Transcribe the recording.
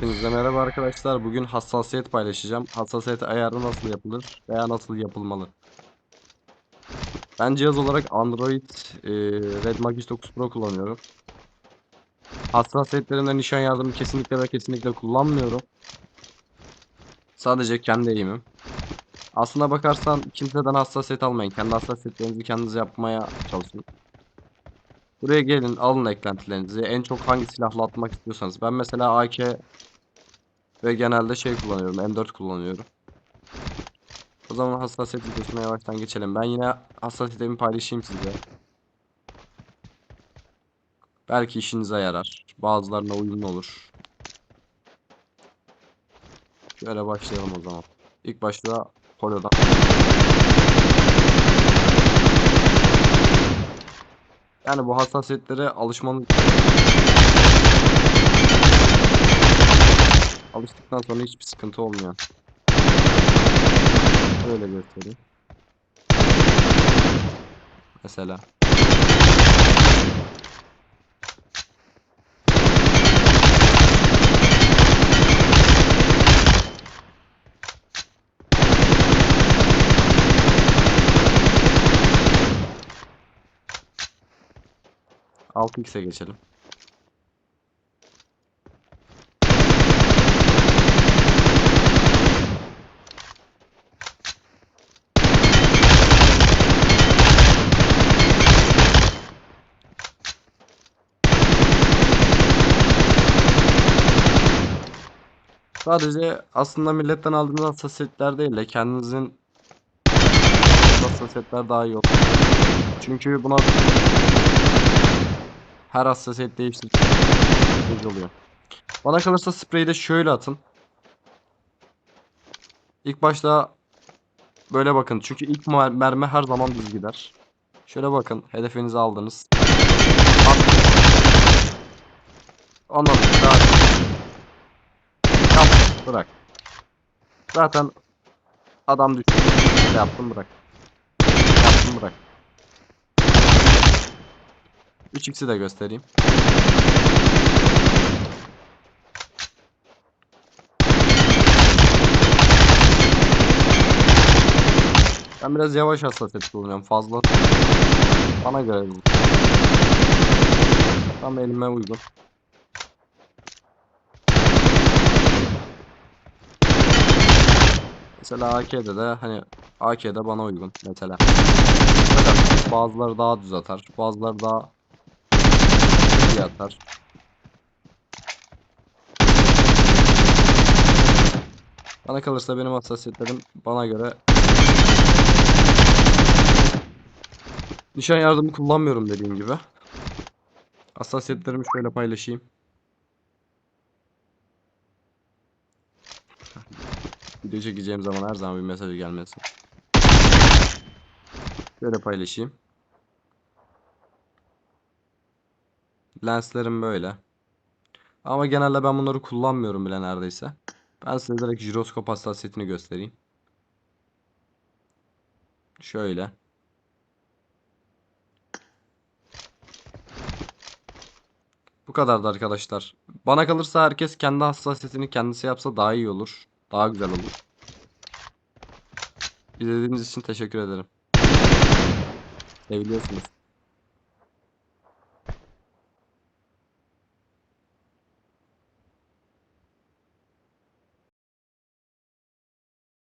Hepinize merhaba arkadaşlar. Bugün hassasiyet paylaşacağım. Hassasiyet ayarı nasıl yapılır veya nasıl yapılmalı. Ben cihaz olarak Android e, Red Magic 9 Pro kullanıyorum. Hassasiyetlerimde nişan yardımı kesinlikle ve kesinlikle kullanmıyorum. Sadece kendi eğimim. Aslına bakarsan kimseden hassasiyet almayın. Kendi hassasiyetlerinizi kendiniz yapmaya çalışın. Buraya gelin alın eklentilerinizi. En çok hangi silahla atmak istiyorsanız. Ben mesela AK ve genelde şey kullanıyorum. M4 kullanıyorum. O zaman hassasiyet videosuna yavaştan geçelim. Ben yine hassasiyetimi paylaşayım size. Belki işinize yarar. Bazılarına uyumlu olur. Şöyle başlayalım o zaman. İlk başta Polo'dan. Yani bu hassasiyetlere alışmanız Alıştıktan sonra hiçbir sıkıntı olmuyor. Böyle göstereyim. Mesela. Altı x'e geçelim. Sadece aslında milletten aldığınız hassasiyetler değil de kendinizin hassasiyetler daha iyi olur. Çünkü buna her hassasiyet değiştirici oluyor. Bana kalırsa spreyi de şöyle atın. İlk başta böyle bakın. Çünkü ilk mer- mermi her zaman düz gider. Şöyle bakın. Hedefinizi aldınız. Sonra Yap, bırak. Zaten adam düştü. Yaptım bırak. Yaptım bırak. 3x'i de göstereyim. Ben biraz yavaş hassasiyet kullanıyorum. Fazla bana göre. Tam elime uygun. Mesela AK'de de hani AK'de bana uygun mesela. Fakat bazıları daha düz atar. Bazıları daha iyi atar. Bana kalırsa benim hassasiyetlerim bana göre Nişan yardımı kullanmıyorum dediğim gibi. Hassasiyetlerimi şöyle paylaşayım. Video çekeceğim zaman her zaman bir mesaj gelmesin. Şöyle paylaşayım. Lenslerim böyle. Ama genelde ben bunları kullanmıyorum bile neredeyse. Ben size direkt jiroskop hassasiyetini göstereyim. Şöyle. Bu kadardı arkadaşlar. Bana kalırsa herkes kendi hassasiyetini kendisi yapsa daha iyi olur. Daha güzel olur. İzlediğiniz için teşekkür ederim. Seviliyorsunuz.